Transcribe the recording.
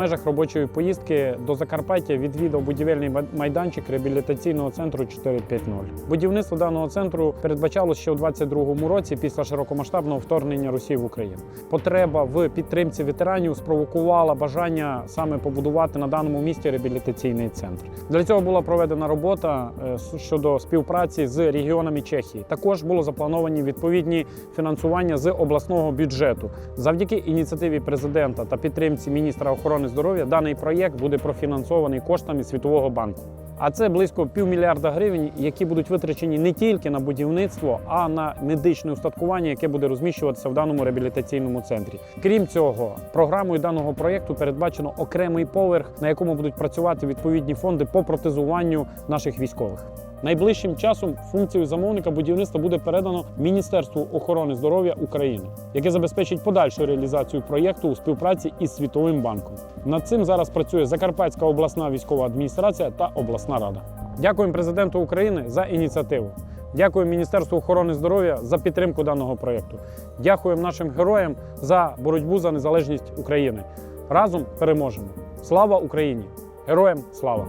межах робочої поїздки до Закарпаття відвідав будівельний майданчик реабілітаційного центру 450. Будівництво даного центру передбачалось ще у 2022 році після широкомасштабного вторгнення Росії в Україну. Потреба в підтримці ветеранів спровокувала бажання саме побудувати на даному місці реабілітаційний центр. Для цього була проведена робота е, щодо співпраці з регіонами Чехії. Також було заплановані відповідні фінансування з обласного бюджету. Завдяки ініціативі президента та підтримці міністра охорони здоров'я даний проєкт буде профінансований коштами Світового банку. А це близько півмільярда гривень, які будуть витрачені не тільки на будівництво, а на медичне устаткування, яке буде розміщуватися в даному реабілітаційному центрі. Крім цього, програмою даного проєкту передбачено окремий поверх, на якому будуть працювати відповідні фонди по протезуванню наших військових. Найближчим часом функцію замовника будівництва буде передано Міністерству охорони здоров'я України, яке забезпечить подальшу реалізацію проєкту у співпраці із Світовим банком. Над цим зараз працює Закарпатська обласна військова адміністрація та обласна рада. Дякуємо президенту України за ініціативу. Дякуємо Міністерству охорони здоров'я за підтримку даного проєкту. Дякуємо нашим героям за боротьбу за незалежність України. Разом переможемо! Слава Україні! Героям слава!